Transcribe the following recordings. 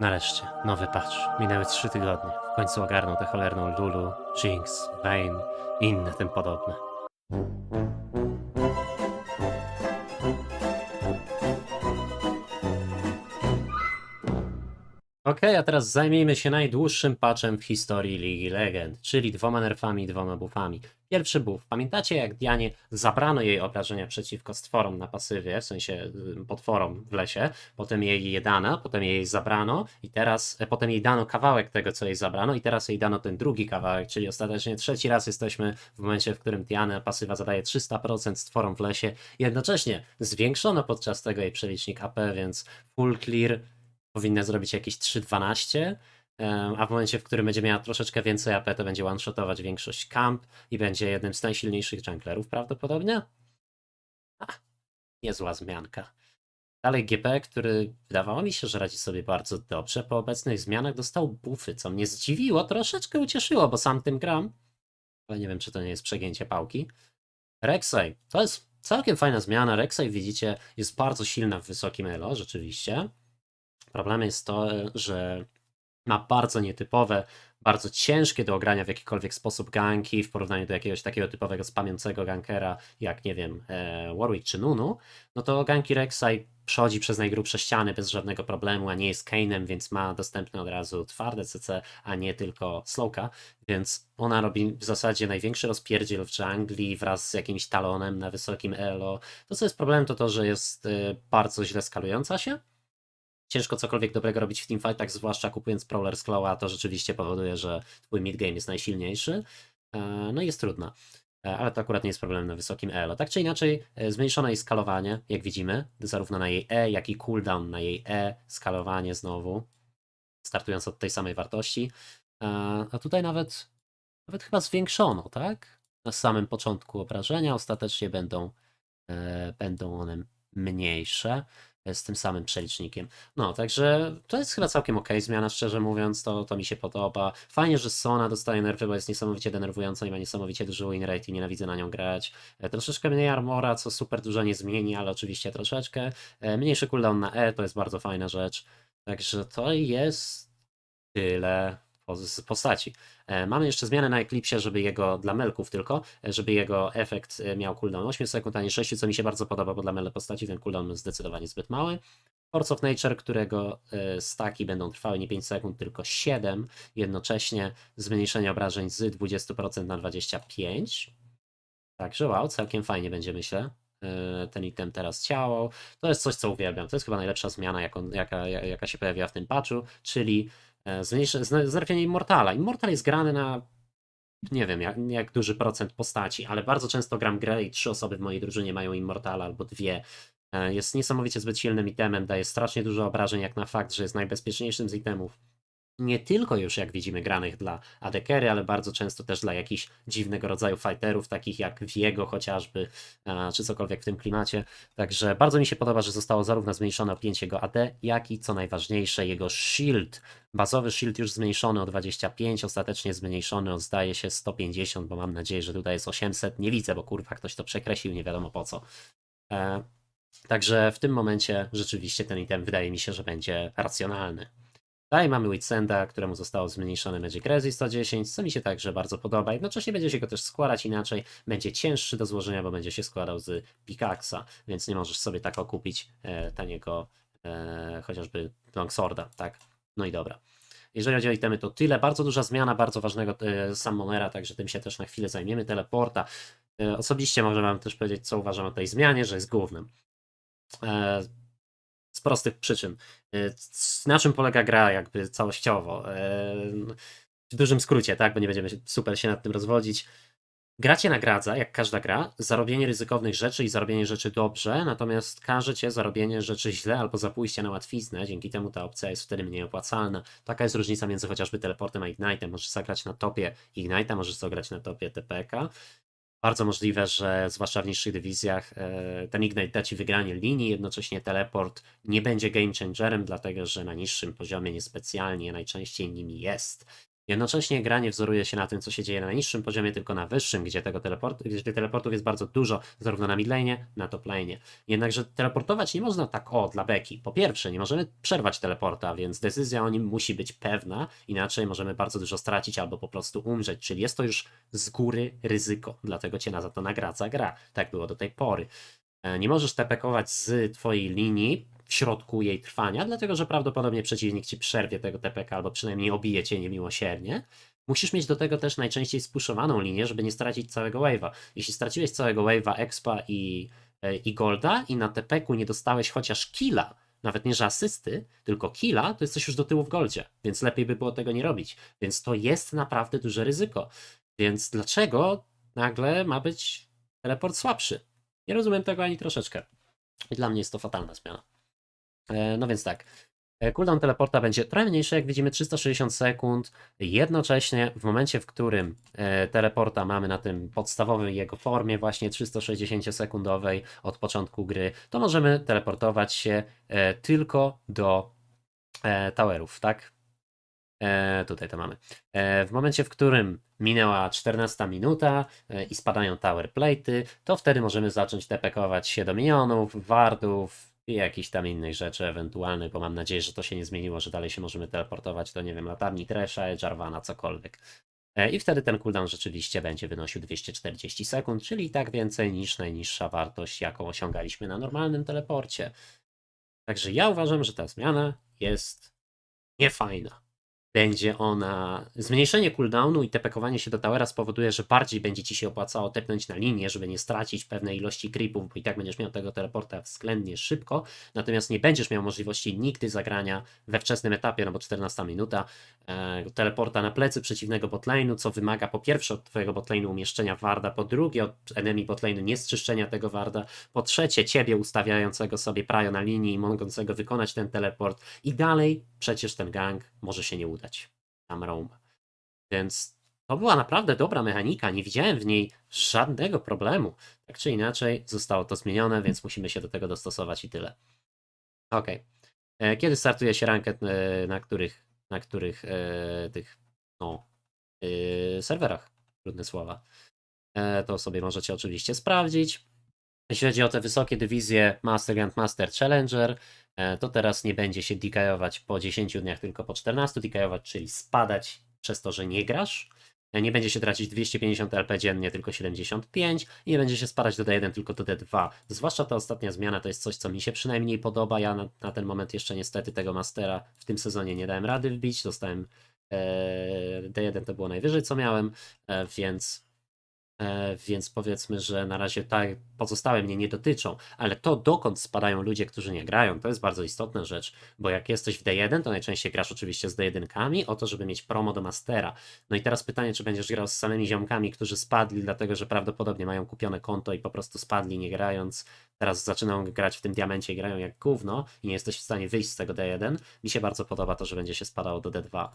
Nareszcie, nowy patch. Minęły trzy tygodnie. W końcu ogarnął tę cholerną Lulu, Jinx, Vayne i inne tym podobne. Okej, a teraz zajmijmy się najdłuższym patchem w historii Ligi Legend, czyli dwoma nerfami i dwoma buffami. Pierwszy buff. Pamiętacie jak Dianie zabrano jej obrażenia przeciwko stworom na pasywie, w sensie y, potworom w lesie, potem jej je dano, potem jej zabrano i teraz, e, potem jej dano kawałek tego, co jej zabrano i teraz jej dano ten drugi kawałek, czyli ostatecznie trzeci raz jesteśmy w momencie, w którym Diana pasywa zadaje 300% stworom w lesie. Jednocześnie zwiększono podczas tego jej przelicznik AP, więc full clear powinna zrobić jakieś 3.12, em, a w momencie, w którym będzie miała troszeczkę więcej AP, to będzie one-shotować większość camp i będzie jednym z najsilniejszych junglerów prawdopodobnie. A, niezła zmianka. Dalej GP, który wydawało mi się, że radzi sobie bardzo dobrze, po obecnych zmianach dostał buffy, co mnie zdziwiło, troszeczkę ucieszyło, bo sam tym gram, ale nie wiem, czy to nie jest przegięcie pałki. Rek'Sai, to jest całkiem fajna zmiana. Rek'Sai, widzicie, jest bardzo silna w wysokim elo, rzeczywiście. Problemem jest to, że ma bardzo nietypowe, bardzo ciężkie do ogrania w jakikolwiek sposób ganki w porównaniu do jakiegoś takiego typowego spamiącego gankera, jak nie wiem, e, Warwick czy Nunu, no to ganki Rek'Sai przechodzi przez najgrubsze ściany bez żadnego problemu, a nie jest Kane'em, więc ma dostępne od razu twarde CC, a nie tylko slowka, więc ona robi w zasadzie największy rozpierdziel w jungli wraz z jakimś talonem na wysokim elo. To co jest problemem to to, że jest e, bardzo źle skalująca się, ciężko cokolwiek dobrego robić w teamfightach, zwłaszcza kupując Prowler z Claw'a, to rzeczywiście powoduje, że twój midgame jest najsilniejszy. E, No i jest trudna. E, Ale to akurat nie jest problem na wysokim elo. Tak czy inaczej, e, zmniejszone jej skalowanie, jak widzimy, zarówno na jej E, jak i cooldown na jej E, skalowanie znowu, startując od tej samej wartości. A tutaj nawet, nawet chyba zwiększono, tak? Na samym początku obrażenia ostatecznie będą, będą one mniejsze z tym samym przelicznikiem. No, także to jest chyba całkiem okej zmiana, szczerze mówiąc, to, to mi się podoba. Fajnie, że Sona dostaje nerfy, bo jest niesamowicie denerwująca i ma niesamowicie duży win rate i nienawidzę na nią grać. E, Troszeczkę mniej armora, co super dużo nie zmieni, ale oczywiście troszeczkę. E, Mniejszy cooldown na E, to jest bardzo fajna rzecz. Także to jest tyle postaci. E, Mamy jeszcze zmianę na Eclipsie, żeby jego, dla melków tylko, e, żeby jego efekt e, miał cooldown 8 sekund, a nie 6, co mi się bardzo podoba, bo dla mele postaci ten cooldown jest zdecydowanie zbyt mały. Force of Nature, którego staki będą trwały nie 5 sekund, tylko 7, jednocześnie zmniejszenie obrażeń z 20% na 25%. Także wow, całkiem fajnie będzie, myślę. Ten item teraz ciało. To jest coś, co uwielbiam. To jest chyba najlepsza zmiana, jaką, jaka, jaka się pojawiła w tym patchu, czyli e, znerfienie Immortala. Immortal jest grany na nie wiem jak, jak duży procent postaci, ale bardzo często gram grę i trzy osoby w mojej drużynie mają Immortala albo dwie. E, Jest niesamowicie zbyt silnym itemem, daje strasznie dużo obrażeń, jak na fakt, że jest najbezpieczniejszym z itemów. Nie tylko już, jak widzimy, granych dla AD-carry, ale bardzo często też dla jakichś dziwnego rodzaju fighterów, takich jak Viego chociażby, e, czy cokolwiek w tym klimacie. Także bardzo mi się podoba, że zostało zarówno zmniejszone objęcie jego AD, jak i co najważniejsze, jego shield. Bazowy shield już zmniejszony o 25, ostatecznie zmniejszony o zdaje się 150, bo mam nadzieję, że tutaj jest 800. Nie widzę, bo kurwa ktoś to przekreślił, nie wiadomo po co. E, Także w tym momencie rzeczywiście ten item wydaje mi się, że będzie racjonalny. Dalej mamy Witsenda, któremu zostało zmniejszone Magic Resist 110, co mi się także bardzo podoba. Jednocześnie będzie się go też składać inaczej, będzie cięższy do złożenia, bo będzie się składał z Pickaxa, więc nie możesz sobie tak okupić e, taniego e, chociażby Longsworda, tak? No i dobra. Jeżeli chodzi o itemy, to tyle. Bardzo duża zmiana bardzo ważnego e, Summonera, także tym się też na chwilę zajmiemy. Teleporta. E, osobiście może wam też powiedzieć, co uważam o tej zmianie, że jest głównym. E, z prostych przyczyn. E, Na czym polega gra jakby całościowo? E, W dużym skrócie, tak, bo nie będziemy super się nad tym rozwodzić. Gra cię nagradza, jak każda gra, za robienie ryzykownych rzeczy i za robienie rzeczy dobrze, natomiast każe cię za robienie rzeczy źle albo za pójście na łatwiznę, dzięki temu ta opcja jest wtedy mniej opłacalna. Taka jest różnica między chociażby teleportem a Ignite'em. Możesz zagrać na topie Ignite'a, możesz zagrać na topie TPK. Bardzo możliwe, że zwłaszcza w niższych dywizjach e, ten Ignite da ci wygranie linii, jednocześnie teleport nie będzie game changerem, dlatego że na niższym poziomie niespecjalnie najczęściej nimi jest. Jednocześnie gra nie wzoruje się na tym, co się dzieje na najniższym poziomie, tylko na wyższym, gdzie tego teleport, gdzie teleportów jest bardzo dużo, zarówno na midlane, na top lane. Jednakże teleportować nie można tak o, dla beki. Po pierwsze, nie możemy przerwać teleporta, więc decyzja o nim musi być pewna, inaczej możemy bardzo dużo stracić albo po prostu umrzeć, czyli jest to już z góry ryzyko, dlatego cię na za to nagradza gra. Tak było do tej pory. E, Nie możesz tepekować z twojej linii w środku jej trwania, dlatego że prawdopodobnie przeciwnik ci przerwie tego TPK albo przynajmniej obije cię niemiłosiernie. Musisz mieć do tego też najczęściej spuszowaną linię, żeby nie stracić całego wave'a. Jeśli straciłeś całego wave'a, expa i, e, i golda i na TPK nie dostałeś chociaż killa, nawet nie że asysty, tylko killa, to jesteś już do tyłu w goldzie, więc lepiej by było tego nie robić. Więc to jest naprawdę duże ryzyko. Więc dlaczego nagle ma być teleport słabszy? Nie rozumiem tego ani troszeczkę. I Dla mnie jest to fatalna zmiana. E, No więc tak. E, Cooldown teleporta będzie trochę mniejszy, jak widzimy 360 sekund. Jednocześnie w momencie, w którym e, teleporta mamy na tym podstawowym jego formie, właśnie 360 sekundowej od początku gry, to możemy teleportować się tylko do towerów, tak? Tutaj to mamy. W momencie, w którym minęła 14 minuta i spadają tower plate'y, to wtedy możemy zacząć tepekować się do minionów, wardów i jakichś tam innych rzeczy ewentualnych, bo mam nadzieję, że to się nie zmieniło, że dalej się możemy teleportować do, nie wiem, latarni Tresha, Jarvana, cokolwiek. E, I wtedy ten cooldown rzeczywiście będzie wynosił 240 sekund, czyli i tak więcej niż najniższa wartość, jaką osiągaliśmy na normalnym teleporcie. Także ja uważam, że ta zmiana jest niefajna będzie ona. Zmniejszenie cooldownu i tepekowanie się do towera spowoduje, że bardziej będzie ci się opłacało tepnąć na linię, żeby nie stracić pewnej ilości creepów, bo i tak będziesz miał tego teleporta względnie szybko. Natomiast nie będziesz miał możliwości nigdy zagrania we wczesnym etapie, no bo 14 minuta, e, teleporta na plecy przeciwnego botlane'u, co wymaga po pierwsze od twojego botlane'u umieszczenia warda, po drugie od enemy botlane'u niestrzyszczenia tego warda, po trzecie ciebie ustawiającego sobie prajo na linii i mogącego wykonać ten teleport i dalej przecież ten gang może się nie udać. Tam roam. Więc to była naprawdę dobra mechanika, nie widziałem w niej żadnego problemu. Tak czy inaczej zostało to zmienione, więc musimy się do tego dostosować i tyle. Okej. E, Kiedy startuje się ranket, na których, na których e, tych no, e, serwerach, trudne słowa. To sobie możecie oczywiście sprawdzić. Jeśli chodzi o te wysokie dywizje Master, Grandmaster, Challenger, e, to teraz nie będzie się dikajować po 10 dniach, tylko po 14 dikajować, czyli spadać przez to, że nie grasz. E, Nie będzie się tracić 250 LP dziennie, tylko 75 i nie będzie się spadać do D1, tylko do D2. Zwłaszcza ta ostatnia zmiana to jest coś, co mi się przynajmniej podoba. Ja na, na ten moment jeszcze niestety tego Mastera w tym sezonie nie dałem rady wbić. Dostałem e, D1 to było najwyżej, co miałem, e, więc Więc powiedzmy, że na razie tak pozostałe mnie nie dotyczą, ale to dokąd spadają ludzie, którzy nie grają, to jest bardzo istotna rzecz, bo jak jesteś w D1, to najczęściej grasz oczywiście z D1kami o to, żeby mieć promo do Mastera. No i teraz pytanie, czy będziesz grał z samymi ziomkami, którzy spadli, dlatego że prawdopodobnie mają kupione konto i po prostu spadli nie grając, teraz zaczynają grać w tym diamencie i grają jak gówno i nie jesteś w stanie wyjść z tego D1. Mi się bardzo podoba to, że będzie się spadało do D2.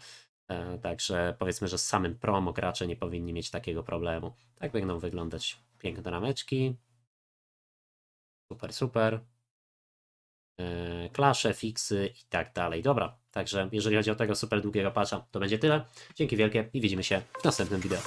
E, Także powiedzmy, że z samym promo gracze nie powinni mieć takiego problemu. Tak będą wyglądać piękne rameczki. Super, super. E, Klasze, fiksy i tak dalej. Dobra, także jeżeli chodzi o tego super długiego patcha, to będzie tyle. Dzięki wielkie i widzimy się w następnym wideo.